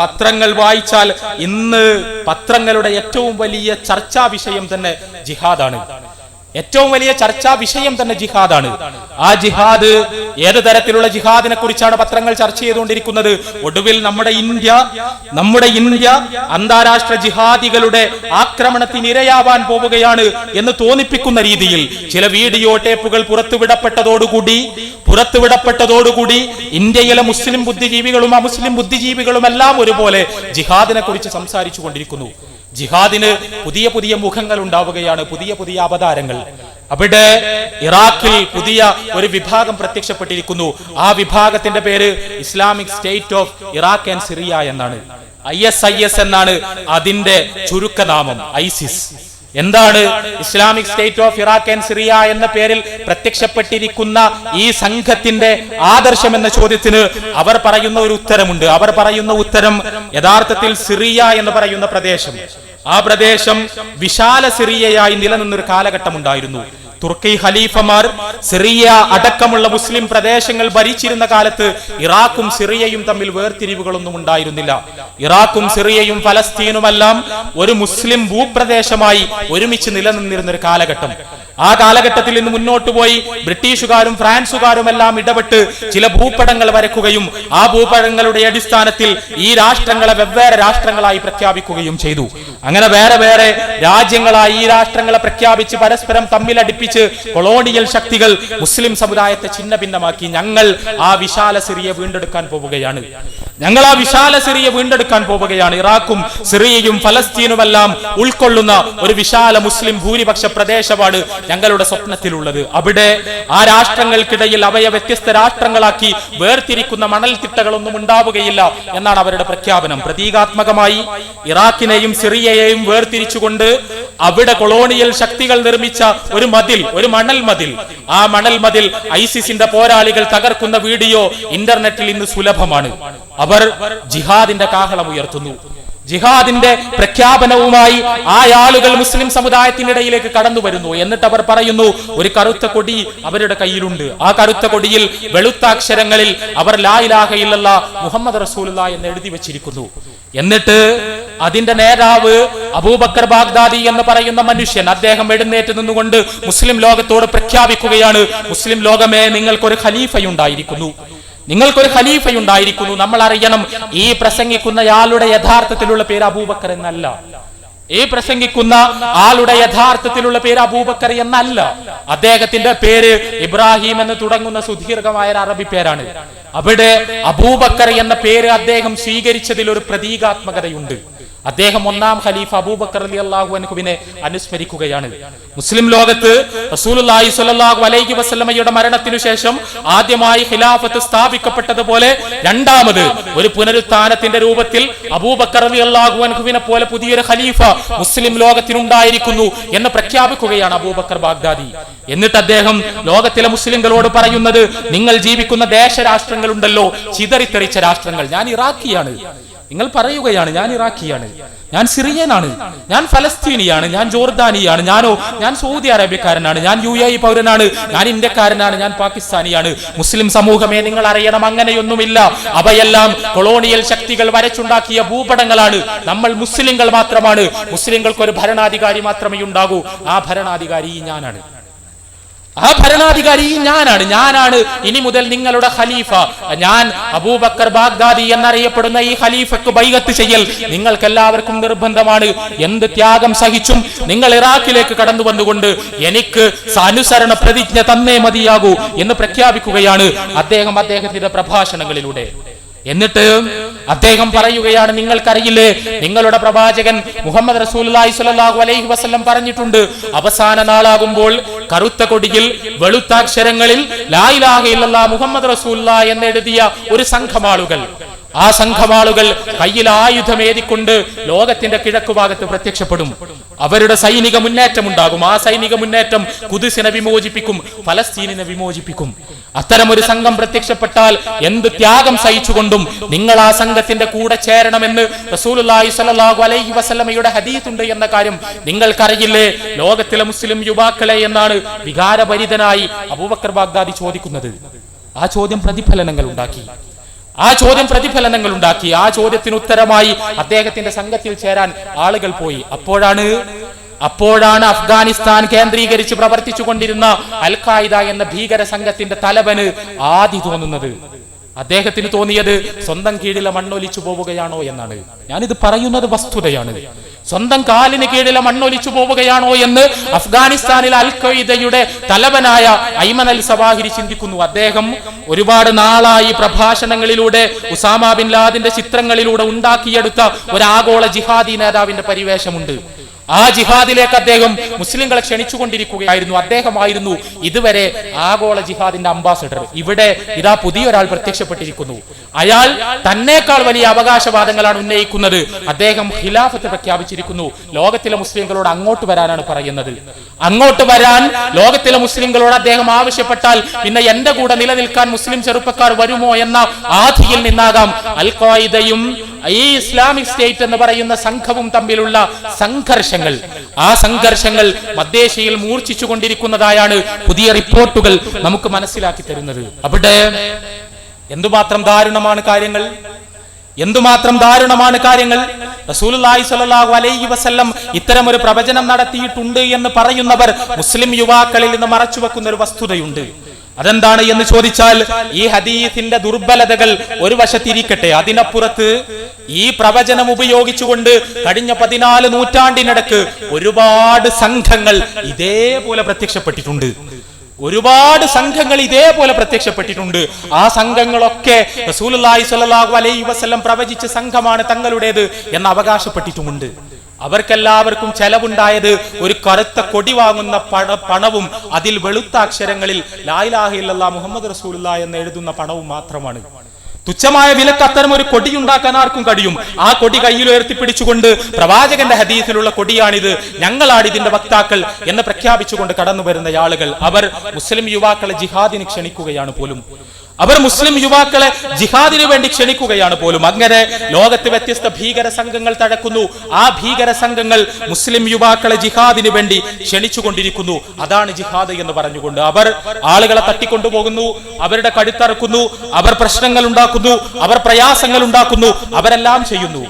പത്രങ്ങൾ വായിച്ചാൽ ഇന്ന് പത്രങ്ങളുടെ ഏറ്റവും വലിയ ചർച്ചാ വിഷയം തന്നെ ജിഹാദാണ്. ഏറ്റവും വലിയ ചർച്ചാ വിഷയം തന്നെ ജിഹാദാണ്. ആ ജിഹാദ് ഏത് തരത്തിലുള്ള ജിഹാദിനെ കുറിച്ചാണ് പത്രങ്ങൾ ചർച്ച ചെയ്തുകൊണ്ടിരിക്കുന്നത്? ഒടുവിൽ നമ്മുടെ ഇന്ത്യ നമ്മുടെ ഇന്ത്യ അന്താരാഷ്ട്ര ജിഹാദികളുടെ ആക്രമണത്തിന് ഇരയാവാൻ പോവുകയാണ് എന്ന് തോന്നിപ്പിക്കുന്ന രീതിയിൽ ചില വീഡിയോ ടേപ്പുകൾ പുറത്തുവിടപ്പെട്ടതോടുകൂടി പുറത്തുവിടപ്പെട്ടതോടുകൂടി ഇന്ത്യയിലെ മുസ്ലിം ബുദ്ധിജീവികളും അമുസ്ലിം ബുദ്ധിജീവികളും എല്ലാം ഒരുപോലെ ജിഹാദിനെ കുറിച്ച് സംസാരിച്ചു കൊണ്ടിരിക്കുന്നു ജിഹാദിന് പുതിയ പുതിയ മുഖങ്ങൾ ഉണ്ടാവുകയാണ് പുതിയ പുതിയ അവതാരങ്ങൾ. അവിടെ ഇറാഖിൽ പുതിയ ഒരു വിഭാഗം പ്രത്യക്ഷപ്പെട്ടിരിക്കുന്നു. ആ വിഭാഗത്തിന്റെ പേര് Islamic State of Iraq and Syria എന്നാണ്. ഐ എസ് ഐ എസ് എന്നാണ് അതിന്റെ ചുരുക്കനാമം ഐസിസ്. എന്താണ് Islamic State of Iraq and Syria എന്ന പേരിൽ പ്രത്യക്ഷപ്പെട്ടിരിക്കുന്ന ഈ സംഘത്തിന്റെ ആദർശം എന്ന ചോദ്യത്തിന് അവർ പറയുന്ന ഒരു ഉത്തരമുണ്ട്. അവർ പറയുന്ന ഉത്തരം യഥാർത്ഥത്തിൽ സിറിയ എന്ന് പറയുന്ന പ്രദേശം. ആ പ്രദേശം വിശാല സിറിയയായി നിലനിന്നൊരു കാലഘട്ടം ഉണ്ടായിരുന്നു തുർക്കി ഖലീഫമാർ സിറിയ അടക്കമുള്ള മുസ്ലിം പ്രദേശങ്ങൾ ഭരിച്ചിരുന്ന കാലത്ത് ഇറാഖും സിറിയയും തമ്മിൽ വേർതിരിവുകളൊന്നും ഉണ്ടായിരുന്നില്ല. ഇറാഖും സിറിയയും ഫലസ്തീനുമെല്ലാം ഒരു മുസ്ലിം ഭൂപ്രദേശമായി ഒരുമിച്ച് നിലനിന്നിരുന്ന ഒരു കാലഘട്ടം. ആ കാലഘട്ടത്തിൽ നിന്ന് മുന്നോട്ട് പോയി ബ്രിട്ടീഷുകാരും ഫ്രാൻസുകാരും എല്ലാം ഇടപെട്ട് ചില ഭൂപടങ്ങൾ വരക്കുകയും ആ ഭൂപടങ്ങളുടെ അടിസ്ഥാനത്തിൽ ഈ രാഷ്ട്രങ്ങളെ വെവ്വേറെ രാഷ്ട്രങ്ങളായി പ്രഖ്യാപിക്കുകയും ചെയ്തു. അങ്ങനെ വേറെ വേറെ രാജ്യങ്ങളായി ഈ രാഷ്ട്രങ്ങളെ പ്രഖ്യാപിച്ച് പരസ്പരം തമ്മിലടിപ്പിച്ച് കൊളോണിയൽ ശക്തികൾ മുസ്ലിം സമുദായത്തെ ഛിന്ന ഭിന്നമാക്കി ഞങ്ങൾ ആ വിശാല സിറിയ വീണ്ടെടുക്കാൻ പോവുകയാണ്. ഞങ്ങൾ ആ വിശാല സിറിയ വീണ്ടെടുക്കാൻ പോവുകയാണ്. ഇറാഖും സിറിയയും ഫലസ്തീനുമെല്ലാം ഉൾക്കൊള്ളുന്ന ഒരു വിശാല മുസ്ലിം ഭൂരിപക്ഷ പ്രദേശമാണ് ഞങ്ങളുടെ സ്വപ്നത്തിലുള്ളത്. അവിടെ ആ രാഷ്ട്രങ്ങൾക്കിടയിൽ അവയെ വ്യത്യസ്ത രാഷ്ട്രങ്ങളാക്കി വേർതിരിക്കുന്ന മണൽത്തിട്ടകളൊന്നും ഉണ്ടാവുകയില്ല എന്നാണ് അവരുടെ പ്രഖ്യാപനം. പ്രതീകാത്മകമായി ഇറാഖിനെയും സിറിയയെയും വേർതിരിച്ചുകൊണ്ട് അവിടെ കൊളോണിയൽ ശക്തികൾ നിർമ്മിച്ച ഒരു മതിൽ ഒരു മണൽ മതിൽ. ആ മണൽ മതിൽ ഐസിസിന്റെ പോരാളികൾ തകർക്കുന്ന വീഡിയോ ഇന്റർനെറ്റിൽ ഇന്ന് സുലഭമാണ്. അവർ ജിഹാദിന്റെ കാഹളം ഉയർത്തുന്നു. ജിഹാദിന്റെ പ്രഖ്യാപനവുമായി ആ ആളുകൾ മുസ്ലിം സമുദായത്തിനിടയിലേക്ക് കടന്നു വരുന്നു. എന്നിട്ട് അവർ പറയുന്നു ഒരു കറുത്ത കൊടി അവരുടെ കയ്യിലുണ്ട്. ആ കറുത്ത കൊടിയിൽ വെളുത്ത അക്ഷരങ്ങളിൽ അവർ ലാ ഇലാഹ ഇല്ലല്ല മുഹമ്മദ് റസൂല എന്ന് എഴുതി വെച്ചിരിക്കുന്നു. എന്നിട്ട് അതിന്റെ നേതാവ് അബൂബക്കർ ബാഗ്ദാദി എന്ന് പറയുന്ന മനുഷ്യൻ അദ്ദേഹം എഴുന്നേറ്റ് നിന്നുകൊണ്ട് മുസ്ലിം ലോകത്തോട് പ്രഖ്യാപിക്കുകയാണ് മുസ്ലിം ലോകമേ നിങ്ങൾക്കൊരു ഖലീഫയുണ്ടായിരിക്കുന്നു. നിങ്ങൾക്കൊരു ഖലീഫയുണ്ടായിരിക്കുന്നു. നമ്മൾ അറിയണം ഈ പ്രസംഗിക്കുന്ന ആളുടെ യഥാർത്ഥത്തിലുള്ള പേര് അബൂബക്കർ എന്നല്ല. ഈ പ്രസംഗിക്കുന്ന ആളുടെ യഥാർത്ഥത്തിലുള്ള പേര് അബൂബക്കർ എന്നല്ല. അദ്ദേഹത്തിന്റെ പേര് ഇബ്രാഹിം എന്ന് തുടങ്ങുന്ന സുദീർഘമായ ഒരു അറബി പേരാണ്. അവിടെ അബൂബക്കർ എന്ന പേര് അദ്ദേഹം സ്വീകരിച്ചതിൽ ഒരു പ്രതീകാത്മകതയുണ്ട്. അദ്ദേഹം ഒന്നാം ഖലീഫ് അബൂബക്കർ അലി അള്ളാഹു അൻഹുവിനെ അനുസ്മരിക്കുകയാണ്. മുസ്ലിം ലോകത്ത് റസൂലുള്ളാഹി സ്വല്ലല്ലാഹു അലൈഹി വസല്ലമയുടെ മരണത്തിനു ശേഷം ആദ്യമായി ഖിലാഫത്ത് സ്ഥാപിക്കപ്പെട്ടതുപോലെ രണ്ടാമത് ഒരു പുനരുത്ഥാനത്തിന്റെ രൂപത്തിൽ അബൂബക്കർ അലി അള്ളാഹു അൻഹുവിനെ പോലെ പുതിയൊരു ഖലീഫ മുസ്ലിം ലോകത്തിനുണ്ടായിരിക്കുന്നു എന്ന് പ്രഖ്യാപിക്കുകയാണ് അബൂബക്കർ ബാഗ്ദാദി. എന്നിട്ട് അദ്ദേഹം ലോകത്തിലെ മുസ്ലിങ്ങളോട് പറയുന്നത് നിങ്ങൾ ജീവിക്കുന്ന ദേശരാഷ്ട്രങ്ങളുണ്ടല്ലോ ചിതറിത്തെറിച്ച രാഷ്ട്രങ്ങൾ. ഞാൻ ഇറാഖിയാണ്. നിങ്ങൾ പറയുകയാണ് ഞാൻ ഇറാഖിയാണ്. ഞാൻ സിറിയനാണ്. ഞാൻ ഫലസ്തീനിയാണ്. ഞാൻ ജോർദാനിയാണ്. ഞാനോ ഞാൻ സൗദി അറേബ്യക്കാരനാണ്. ഞാൻ യു എ പൗരനാണ്. ഞാൻ ഇന്ത്യക്കാരനാണ്. ഞാൻ പാകിസ്ഥാനിയാണ്. മുസ്ലിം സമൂഹമേ നിങ്ങൾ അറിയണം അങ്ങനെയൊന്നുമില്ല. അവയെല്ലാം കൊളോണിയൽ ശക്തികൾ വരച്ചുണ്ടാക്കിയ ഭൂപടങ്ങളാണ്. നമ്മൾ മുസ്ലിങ്ങൾ മാത്രമാണ്. മുസ്ലിങ്ങൾക്ക് ഒരു ഭരണാധികാരി മാത്രമേ ഉണ്ടാകൂ. ആ ഭരണാധികാരി ഞാനാണ്. ആ ഭരണാധികാരി ഞാനാണ് ഞാനാണ് ഇനി മുതൽ നിങ്ങളുടെ ഖലീഫ. ഞാൻ അബൂബക്കർ ബാഗ്ദാദി എന്നറിയപ്പെടുന്ന ഈ ഖലീഫക്ക് ബൈഗത്ത് ചെയ്യൽ. നിങ്ങൾക്ക് എല്ലാവർക്കും നിർബന്ധമാണ്. എന്ത് ത്യാഗം സഹിച്ചും നിങ്ങൾ ഇറാഖിലേക്ക് കടന്നു വന്നുകൊണ്ട് എനിക്ക് അനുസരണ പ്രതിജ്ഞ തന്നേ മതിയാകൂ എന്ന് പ്രഖ്യാപിക്കുകയാണ് അദ്ദേഹം അദ്ദേഹത്തിന്റെ പ്രഭാഷണങ്ങളിലൂടെ. എന്നിട്ട് അദ്ദേഹം പറയുകയാണ് നിങ്ങൾക്കറിയില്ലേ നിങ്ങളുടെ പ്രവാചകൻ മുഹമ്മദ് സ്വല്ലല്ലാഹു അലൈഹി വസ്ലം പറഞ്ഞിട്ടുണ്ട് അവസാന നാളാകുമ്പോൾ കറുത്ത കൊടിയിൽ ഇലാഹ ഇല്ലല്ലാഹ് മുഹമ്മദ് റസൂല്ല എന്നെഴുതിയ ഒരു സംഘമാളുകൾ. ആ സംഘമാളുകൾ കയ്യിൽ ആയുധമേതിക്കൊണ്ട് ലോകത്തിന്റെ കിഴക്കുഭാഗത്ത് പ്രത്യക്ഷപ്പെടും. അവരുടെ സൈനിക മുന്നേറ്റം ഉണ്ടാകും ആ സൈനിക മുന്നേറ്റം കുതിസിനെ വിമോചിപ്പിക്കും ഫലസ്തീനിനെ വിമോചിപ്പിക്കും. അത്തരം ഒരു സംഘം പ്രത്യക്ഷപ്പെട്ടാൽ എന്ത് ത്യാഗം സഹിച്ചുകൊണ്ടും നിങ്ങൾ ആ സംഘത്തിന്റെ കൂടെ ചേരണമെന്ന് റസൂലുള്ളാഹി സ്വല്ലല്ലാഹു അലൈഹി വസല്ലമയുടെ ഹദീസ് ഉണ്ട് എന്ന കാര്യം നിങ്ങൾക്കറിയില്ലേ? ലോകത്തിലെ മുസ്ലിം യുവാക്കളെ എന്നാണ് വികാരഭരിതനായി അബൂബക്കർ ബാഗ്ദാദി ചോദിക്കുന്നത്. ആ ചോദ്യം പ്രതിഫലനങ്ങൾ ഉണ്ടാക്കി. ആ ചോദ്യം പ്രതിഫലനങ്ങൾ ഉണ്ടാക്കി. ആ ചോദ്യത്തിന് ഉത്തരമായി അദ്ദേഹത്തിന്റെ സംഘത്തിൽ ചേരാൻ ആളുകൾ പോയി. അപ്പോഴാണ് അപ്പോഴാണ് അഫ്ഗാനിസ്ഥാൻ കേന്ദ്രീകരിച്ച് പ്രവർത്തിച്ചു കൊണ്ടിരുന്ന അൽ ഖായിദ എന്ന ഭീകര സംഘത്തിന്റെ തലവന് ആദി തോന്നുന്നത്. അദ്ദേഹത്തിന് തോന്നിയത് സ്വന്തം കീഴിലെ മണ്ണൊലിച്ചു പോവുകയാണോ എന്നാണ്. ഞാനിത് പറയുന്നത് വസ്തുതയാണ്. സ്വന്തം കാലിന് കീഴിലെ മണ്ണൊലിച്ചു പോവുകയാണോ എന്ന് അഫ്ഗാനിസ്ഥാനിലെ അൽ ഖയ്ദയുടെ തലവനായ ഐമൻ അൽ സവാഹിരി ചിന്തിക്കുന്നു. അദ്ദേഹം ഒരുപാട് നാളായി പ്രഭാഷണങ്ങളിലൂടെ ഉസാമ ബിൻ ലാദിന്റെ ചിത്രങ്ങളിലൂടെ ഉണ്ടാക്കിയെടുത്ത ഒരു ആഗോള ജിഹാദി നേതാവിന്റെ പരിവേഷമുണ്ട്. ആ ജിഹാദിലേക്ക് അദ്ദേഹം മുസ്ലിങ്ങളെ ക്ഷണിച്ചുകൊണ്ടിരിക്കുകയായിരുന്നു. അദ്ദേഹമായിരുന്നു ഇതുവരെ ആഗോള ജിഹാദിന്റെ അംബാസഡർ. ഇവിടെ ഇതാ പുതിയൊരാൾ പ്രത്യക്ഷപ്പെട്ടിരിക്കുന്നു. അയാൾ തന്നെക്കാൾ വലിയ അവകാശവാദങ്ങളാണ് ഉന്നയിക്കുന്നത്. അദ്ദേഹം ഖിലാഫത്ത് പ്രഖ്യാപിച്ചിരിക്കുന്നു. ലോകത്തിലെ മുസ്ലിങ്ങളോട് അങ്ങോട്ട് വരാനാണ് പറയുന്നത്. അങ്ങോട്ട് വരാൻ ലോകത്തിലെ മുസ്ലിങ്ങളോട് അദ്ദേഹം ആവശ്യപ്പെട്ടാൽ പിന്നെ എന്റെ കൂടെ നിലനിൽക്കാൻ മുസ്ലിം ചെറുപ്പക്കാർ വരുമോ എന്ന ആധിയിൽ നിന്നാകാം. അൽ ഖ്വായിദയും ഈ ഇസ്ലാമിക് സ്റ്റേറ്റ് എന്ന് പറയുന്ന സംഘവും തമ്മിലുള്ള സംഘർഷങ്ങൾ. ആ സംഘർഷങ്ങൾ മധ്യേഷ്യയിൽ മൂർച്ഛിച്ചു കൊണ്ടിരിക്കുന്നതായാണ് പുതിയ റിപ്പോർട്ടുകൾ നമുക്ക് മനസ്സിലാക്കി തരുന്നത്. അവിടെ എന്തുമാത്രം ദാരുണമാണ് കാര്യങ്ങൾ? എന്തുമാത്രം ദാരുണമാണ് കാര്യങ്ങൾ? റസൂലുള്ളാഹി സ്വല്ലല്ലാഹു അലൈഹി വസല്ലം ഇത്തരം ഒരു പ്രവചനം നടത്തിയിട്ടുണ്ട് എന്ന് പറയുന്നവർ മുസ്ലിം യുവാക്കളിൽ നിന്ന് മറച്ചു വെക്കുന്ന ഒരു വസ്തുതയുണ്ട്. അതെന്താണ് എന്ന് ചോദിച്ചാൽ ഈ ഹദീസിന്റെ ദുർബലതകൾ ഒരു വശത്തിരിക്കട്ടെ. അതിനപ്പുറത്ത് ഈ പ്രവചനം ഉപയോഗിച്ചുകൊണ്ട് കഴിഞ്ഞ പതിനാല് നൂറ്റാണ്ടിനിടക്ക് ഒരുപാട് സംഘങ്ങൾ ഇതേപോലെ പ്രത്യക്ഷപ്പെട്ടിട്ടുണ്ട്. ഒരുപാട് സംഘങ്ങൾ ഇതേപോലെ പ്രത്യക്ഷപ്പെട്ടിട്ടുണ്ട്. ആ സംഘങ്ങളൊക്കെ റസൂലുള്ളാഹി സ്വല്ലല്ലാഹു അലൈഹി വസ്ലം പ്രവചിച്ച സംഘമാണ് തങ്ങളുടേത് എന്ന് അവകാശപ്പെട്ടിട്ടുമുണ്ട്. അവർക്കെല്ലാവർക്കും ചെലവുണ്ടായത് ഒരു കറുത്ത കൊടി വാങ്ങുന്ന പണ പണവും അതിൽ വെളുത്ത അക്ഷരങ്ങളിൽ ലായിലാഹില്ല മുഹമ്മദ് റസൂല എന്ന് എഴുതുന്ന പണവും മാത്രമാണ്. തുച്ഛമായ വിലക്ക് അത്തരം ഒരു കൊടി ഉണ്ടാക്കാൻ ആർക്കും കഴിയും? ആ കൊടി കയ്യിൽ ഉയർത്തിപ്പിടിച്ചുകൊണ്ട് പ്രവാചകന്റെ ഹദീസിലുള്ള കൊടിയാണിത്. ഞങ്ങളാണ് ഇതിന്റെ വക്താക്കൾ എന്ന് പ്രഖ്യാപിച്ചുകൊണ്ട് കടന്നു വരുന്ന ആളുകൾ. അവർ മുസ്ലിം യുവാക്കളെ ജിഹാദിന് ക്ഷണിക്കുകയാണ് പോലും. അവർ മുസ്ലിം യുവാക്കളെ ജിഹാദിനു വേണ്ടി ക്ഷണിക്കുകയാണ് പോലും. അങ്ങനെ ലോകത്ത് വ്യത്യസ്ത ഭീകര സംഘങ്ങൾ തഴക്കുന്നു. ആ ഭീകര സംഘങ്ങൾ മുസ്ലിം യുവാക്കളെ ജിഹാദിനു വേണ്ടി ക്ഷണിച്ചുകൊണ്ടിരിക്കുന്നു. അതാണ് ജിഹാദ് എന്ന് പറഞ്ഞുകൊണ്ട് അവർ ആളുകളെ തട്ടിക്കൊണ്ടുപോകുന്നു അവരുടെ കഴുത്തറക്കുന്നു അവർ പ്രശ്നങ്ങൾ ഉണ്ടാക്കുന്നു അവർ പ്രയാസങ്ങൾ ഉണ്ടാക്കുന്നു അവരെല്ലാം ചെയ്യുന്നു.